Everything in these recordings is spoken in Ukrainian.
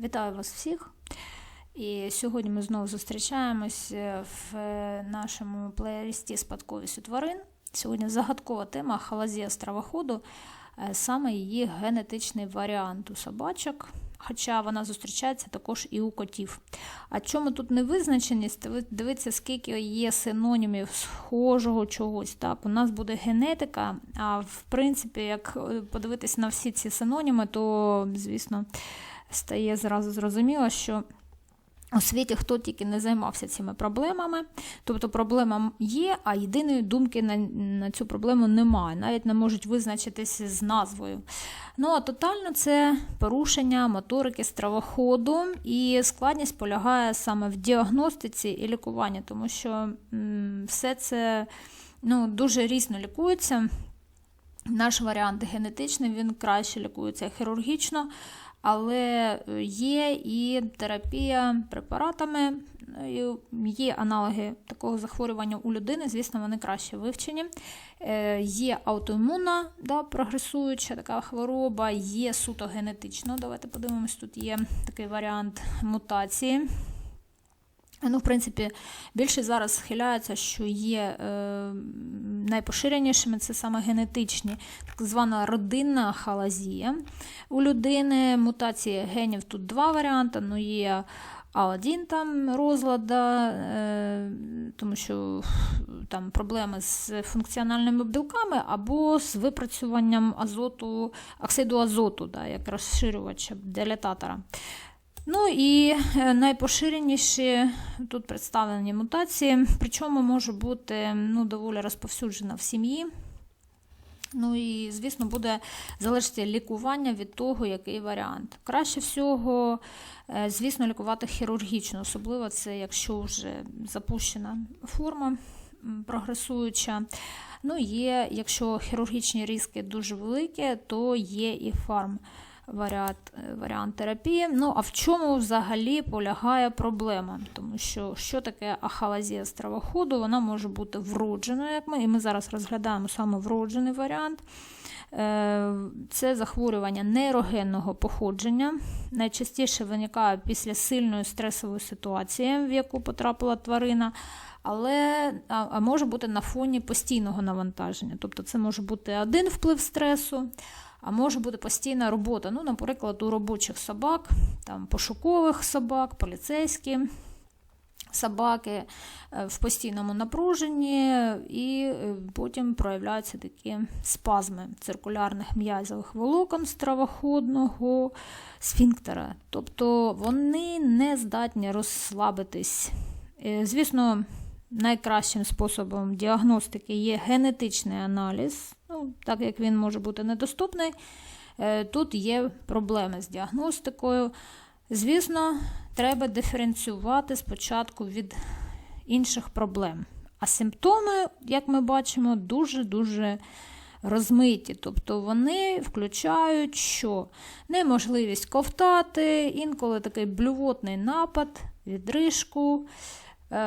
Вітаю вас всіх! І сьогодні ми знову зустрічаємось в нашому плейлісті спадковість тварин. Сьогодні загадкова тема халазія стравоходу, е, саме її генетичний варіант у собачок, хоча вона зустрічається також і у котів. А чому тут невизначеність? Ви Дивіться, скільки є синонімів схожого чогось. Так, У нас буде генетика, а в принципі, як е, подивитись на всі ці синоніми, то, звісно, стає зразу зрозуміло, що у світі хто тільки не займався цими проблемами, тобто проблема є, а єдиної думки на на цю проблему немає, навіть не можуть визначитися з назвою. Ну, а тотально це порушення моторики стравоходу, і складність полягає саме в діагностиці і лікуванні, тому що м, все це ну, дуже різно лікується. Наш варіант генетичний, він краще лікується хірургічно, але є і терапія препаратами, є аналоги такого захворювання у людини, звісно, вони краще вивчені. Е, є аутоімунна, да, прогресуюча така хвороба, є суто генетично. Давайте подивимось, тут є такий варіант мутації. Ну, в принципі, більше зараз схиляється, що є е, найпоширенішими це саме генетичні, так звана родинна халазія. У людини мутації генів тут два варіанти. ну Є А1 там розлада, е, тому що там проблеми з функціональними білками або з випрацюванням азоту, оксиду азоту, да, як розширювача дилататора. Ну і е, найпоширеніші тут представлені мутації, причому може бути ну, доволі розповсюджена в сім'ї. Ну і, звісно, буде залежати лікування від того, який варіант. Краще всього, е, звісно, лікувати хірургічно, особливо це, якщо вже запущена форма прогресуюча. Ну, є, Якщо хірургічні ризики дуже великі, то є і фарм варіант варіант терапії. Ну, а в чому взагалі полягає проблема? Тому що що таке ахалазія стравоходу, вона може бути вродженою, як ми, і ми зараз розглядаємо саме вроджений варіант. Е, це захворювання нейрогенного походження. Найчастіше виникає після сильної стресової ситуації, в яку потрапила тварина. Але а може бути на фоні постійного навантаження. Тобто це може бути один вплив стресу, а може бути постійна робота. Ну, Наприклад, у робочих собак, там пошукових собак, поліцейські собаки е, в постійному напруженні, і е, потім проявляються такі спазми циркулярних м'язових волокон стравоходного сфінктера. Тобто вони не здатні розслабитись. Е, звісно, найкращим способом діагностики є генетичний аналіз, ну, так як він може бути недоступний. Е, тут є проблеми з діагностикою. Звісно, треба диференціювати спочатку від інших проблем. А симптоми, як ми бачимо, дуже-дуже розмиті. Тобто вони включають що? Неможливість ковтати, інколи такий блювотний напад, відрижку. Е,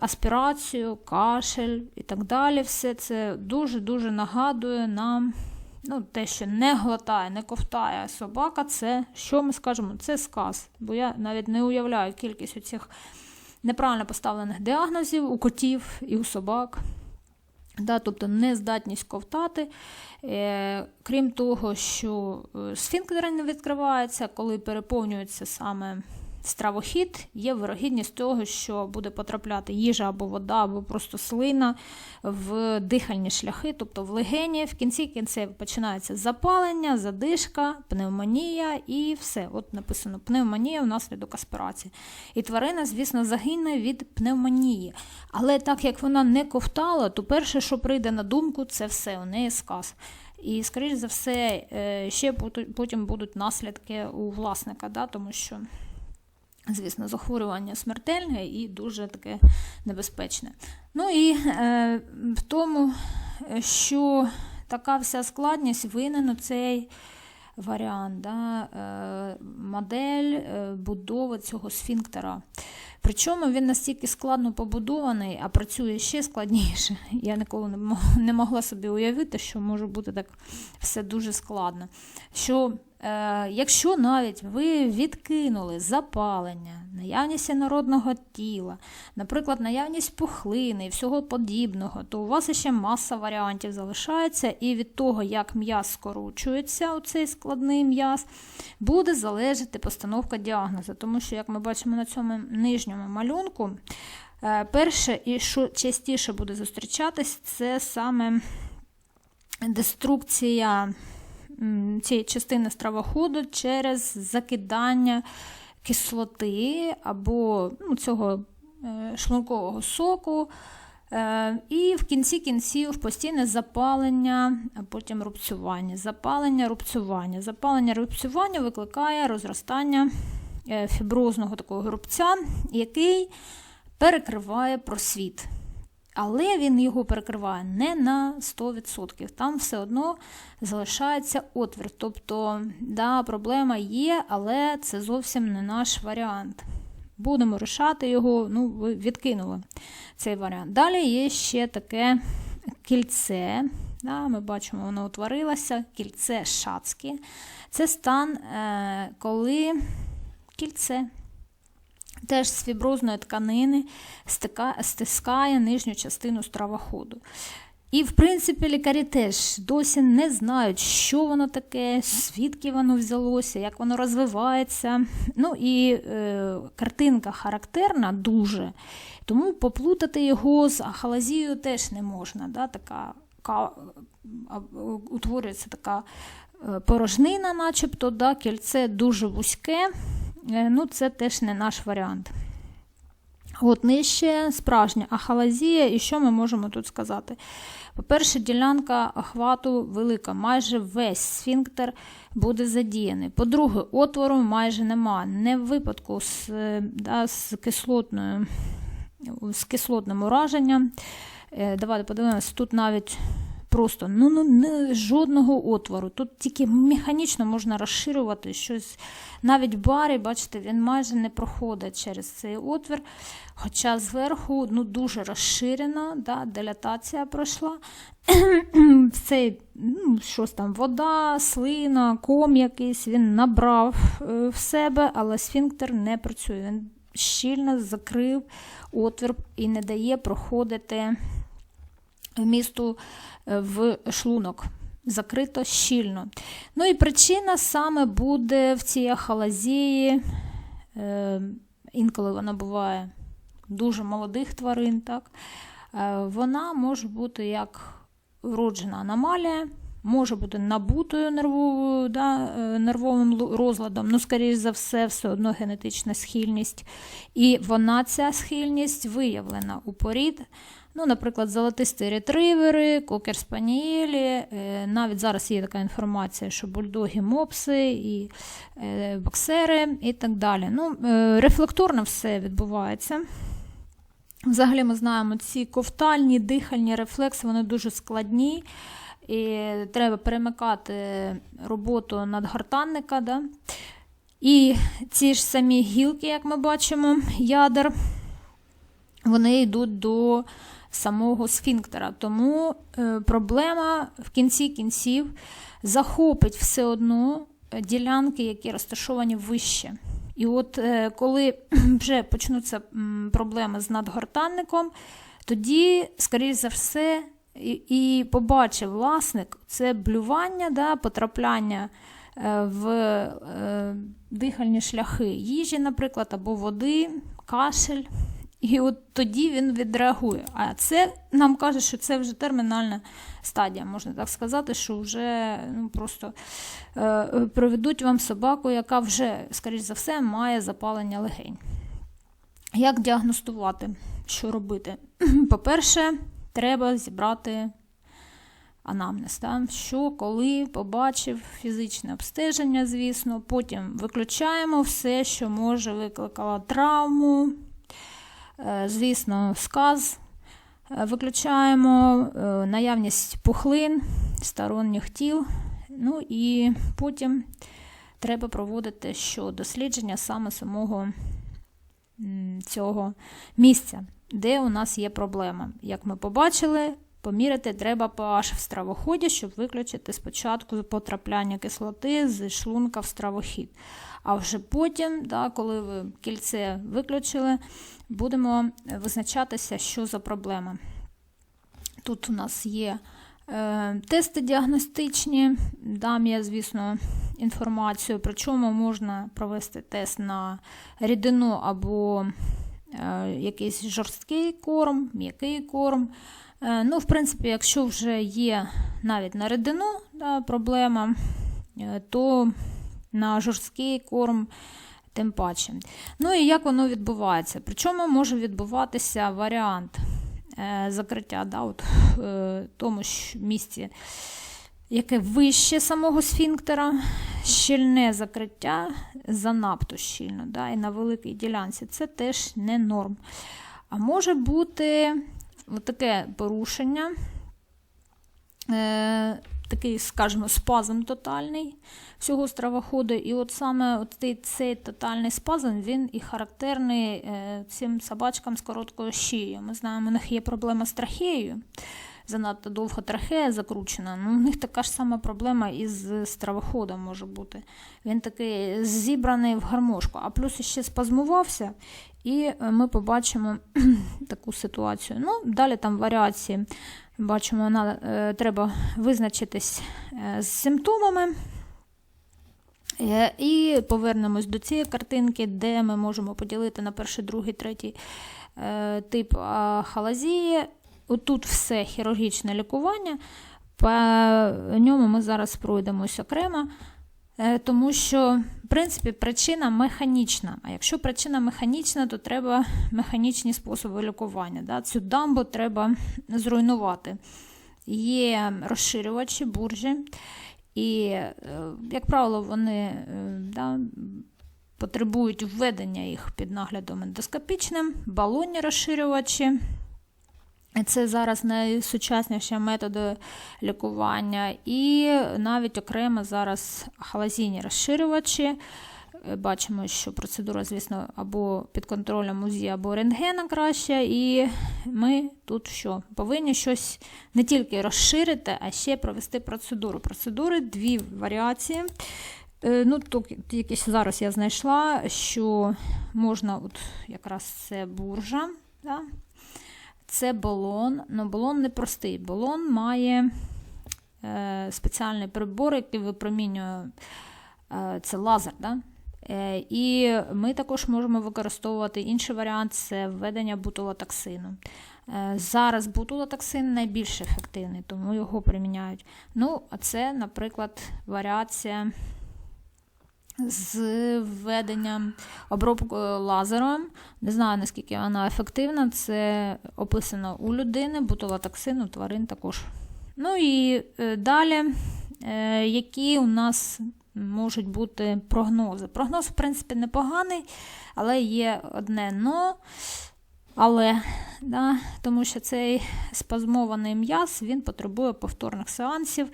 аспірацію, кашель і так далі. Все це дуже-дуже нагадує нам ну, те, що не глотає, не ковтає собака, це що ми скажемо? Це сказ. Бо я навіть не уявляю кількість оцих неправильно поставлених діагнозів у котів і у собак. Да, Тобто нездатність ковтати. Е, Крім того, що е, сфінктер не відкривається, коли переповнюється саме стравохід, є вирогідність того, що буде потрапляти їжа або вода, або просто слина в дихальні шляхи, тобто в легені. В кінці кінців починається запалення, задишка, пневмонія і все. От написано пневмонія внаслідок аспірації. І тварина, звісно, загине від пневмонії. Але так як вона не ковтала, то перше, що прийде на думку, це все, у неї сказ. І, скоріш за все, е, ще потім будуть наслідки у власника, да, тому що Звісно, захворювання смертельне і дуже таке небезпечне. Ну і е, в тому, що така вся складність винен у цей варіант, да, е, модель е, будови цього сфінктера. Причому він настільки складно побудований, а працює ще складніше. Я ніколи не могла собі уявити, що може бути так все дуже складно. Що якщо навіть ви відкинули запалення, наявність інородного тіла, наприклад, наявність пухлини і всього подібного, то у вас ще маса варіантів залишається, і від того, як м'яз скорочується, оцей складний м'яз, буде залежати постановка діагнозу. Тому що, як ми бачимо на цьому нижньому малюнку, е, перше і що частіше буде зустрічатись, це саме деструкція цієї частини стравоходу через закидання кислоти або ну, цього е, шлункового соку. Е, І в кінці кінців постійне запалення, а потім рубцювання. Запалення, рубцювання. Запалення, рубцювання викликає розростання е, фіброзного такого рубця, який перекриває просвіт. Але він його перекриває не на 100%. Там все одно залишається отвір. Тобто, да, проблема є, але це зовсім не наш варіант. Будемо рішати його, ну, ви відкинули цей варіант. Далі є ще таке кільце. Да, Ми бачимо, воно утворилося, кільце шацьке. Це стан, е, коли кільце теж з фіброзної тканини стискає нижню частину стравоходу. І, в принципі, лікарі теж досі не знають, що воно таке, звідки воно взялося, як воно розвивається. Ну і е, картинка характерна дуже, тому поплутати його з ахалазією теж не можна. Да? Така, ка, утворюється така е, порожнина, начебто, да? кільце дуже вузьке. Е, ну, Це теж не наш варіант. От нижче справжня ахалазія, і що ми можемо тут сказати? По-перше, ділянка охвату велика, майже весь сфінктер буде задіяний. По-друге, отвору майже нема. Не в випадку з да, з, кислотною, з кислотним ураженням. Е, давайте подивимося, тут навіть просто ну, ну, не, жодного отвору. Тут тільки механічно можна розширювати щось. Навіть барі, бачите, він майже не проходить через цей отвір. Хоча зверху ну, дуже розширено, да, дилатація пройшла. Цей, ну, щось там, вода, слина, ком якийсь, він набрав е, в себе, але сфінктер не працює. Він щільно закрив отвір і не дає проходити вмісту е, в шлунок. Закрито щільно. Ну і причина саме буде в цій ахалазії, е, інколи вона буває дуже молодих тварин. так, е, Вона може бути як вроджена аномалія, може бути набутою нервовою, да, нервовим розладом, ну, скоріш за все, все одно генетична схильність. І вона, ця схильність, виявлена у порід. Ну, Наприклад, золотисті ретривери, кокер-спанієлі. Навіть зараз є така інформація, що бульдоги, мопси, і е, боксери і так далі. Ну, е, Рефлекторно все відбувається. Взагалі, ми знаємо, ці ковтальні, дихальні рефлекси, вони дуже складні. І треба перемикати роботу надгортанника. Да? І ці ж самі гілки, як ми бачимо, ядер, вони йдуть до самого сфінктера. Тому е, проблема в кінці кінців захопить все одно ділянки, які розташовані вище. І от е, коли вже почнуться проблеми з надгортанником, тоді, скоріш за все, і, і побачив власник це блювання, да, потрапляння е, в е, дихальні шляхи їжі, наприклад, або води, кашель. І от тоді він відреагує. А це нам каже, що це вже термінальна стадія, можна так сказати, що вже ну, просто е, приведуть вам собаку, яка вже, скоріш за все, має запалення легень. Як діагностувати, що робити? По-перше, треба зібрати анамнез. Да? Що, коли побачив фізичне обстеження, звісно, потім виключаємо все, що може викликало травму. Е, звісно, сказ е, виключаємо, е, наявність пухлин, сторонніх тіл. Ну і потім треба проводити що дослідження саме самого цього місця, де у нас є проблема. Як ми побачили, поміряти треба pH в стравоході, щоб виключити спочатку потрапляння кислоти з шлунка в стравохід. А вже потім, да, коли ви кільце виключили, будемо визначатися, що за проблема. Тут у нас є е, тести діагностичні, дам я, звісно, інформацію, причому можна провести тест на рідину або якийсь жорсткий корм, м'який корм. Е, ну, В принципі, якщо вже є навіть на рідину да, проблема, е, то на жорсткий корм тим паче. Ну і як воно відбувається? Причому може відбуватися варіант е, закриття да, от, в тому ж місці, яке вище самого сфінктера, щільне закриття занадто щільно, да, і на великій ділянці це теж не норм. А може бути таке порушення, е, такий, скажімо, спазм тотальний всього стравоходу. І от саме от цей, цей тотальний спазм він і характерний е, цим собачкам з короткою шиєю. Ми знаємо, у них є проблема з трахеєю. Занадто довго трахея закручена. Ну, У них така ж сама проблема із стравоходом може бути. Він такий зібраний в гармошку, а плюс ще спазмувався, і ми побачимо таку ситуацію. Ну, Далі там варіації. Бачимо, вона, е, треба визначитись е, з симптомами. Е, і повернемось до цієї картинки, де ми можемо поділити на перший, другий, третій е, тип халазії. Отут все хірургічне лікування, по ньому ми зараз пройдемось окремо. Е, тому що, в принципі, причина механічна. А якщо причина механічна, то треба механічні способи лікування. Да? Цю дамбу треба зруйнувати. Є розширювачі, буржі, і, е, як правило, вони е, да, потребують введення їх під наглядом ендоскопічним, балонні розширювачі. Це зараз найсучасніші методи лікування, і навіть окремо зараз халазійні розширювачі. Е, бачимо, що процедура, звісно, або під контролем УЗІ, або рентгена краще. І ми тут що? Повинні щось не тільки розширити, а ще провести процедуру. Процедури дві варіації. Е, ну, тут якісь зараз я знайшла, що можна, от якраз це буржа. Да? Це балон. Ну, балон не простий. Балон має е, спеціальний прибор, який випромінює е, це лазер. Да? Е, і ми також можемо використовувати інший варіант це введення бутулотоксину. Е, зараз бутулотоксин найбільш ефективний, тому його приміняють. Ну, а це, наприклад, варіація з введенням обробкою лазером. Не знаю, наскільки вона ефективна, це описано у людини, бутулотоксин у тварин також. Ну і е, далі, е, які у нас можуть бути прогнози. Прогноз, в принципі, непоганий, але є одне но. Але, да, тому що цей спазмований м'яз він потребує повторних сеансів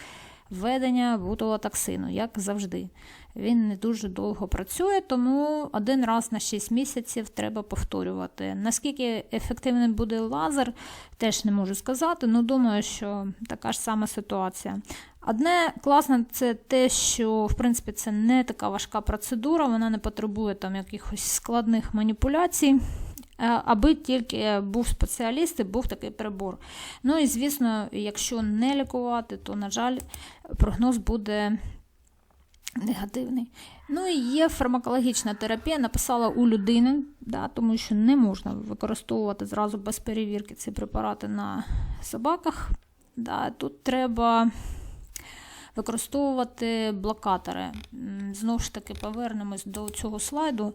введення бутулотоксину, як завжди. Він не дуже довго працює, тому один раз на 6 місяців треба повторювати. Наскільки ефективним буде лазер, теж не можу сказати, але думаю, що така ж сама ситуація. Одне класне це те, що в принципі це не така важка процедура, вона не потребує там якихось складних маніпуляцій. Е, аби тільки був спеціаліст і був такий прибор. Ну і звісно, якщо не лікувати, то, на жаль, прогноз буде негативний. Ну і є фармакологічна терапія, написала у людини, да, тому що не можна використовувати зразу без перевірки ці препарати на собаках. Да, Тут треба використовувати блокатори. Знову ж таки, повернемось до цього слайду.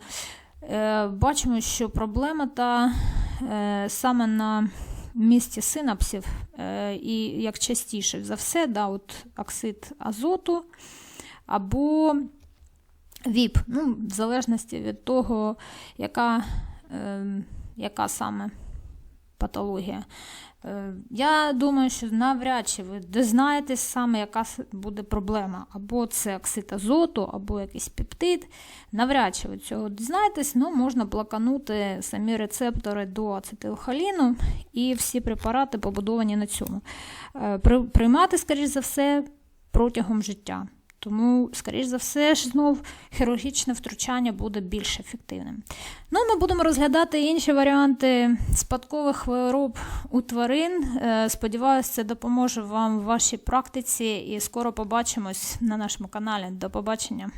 Е, бачимо, що проблема та е, саме на місці синапсів, е, і як частіше за все, да, от оксид азоту або ВІП, ну, в залежності від того, яка, яка саме патологія. Е, Я думаю, що навряд чи ви дізнаєтесь саме, яка буде проблема. Або це оксид азоту, або якийсь пептид. Навряд чи ви цього дізнаєтесь, але можна блоканути самі рецептори до ацетилхоліну, і всі препарати побудовані на цьому. Е, Приймати, скоріш за все, протягом життя. Тому, скоріш за все, ж знов хірургічне втручання буде більш ефективним. Ну, ми будемо розглядати інші варіанти спадкових хвороб у тварин. Е, Сподіваюся, це допоможе вам в вашій практиці і скоро побачимось на нашому каналі. До побачення!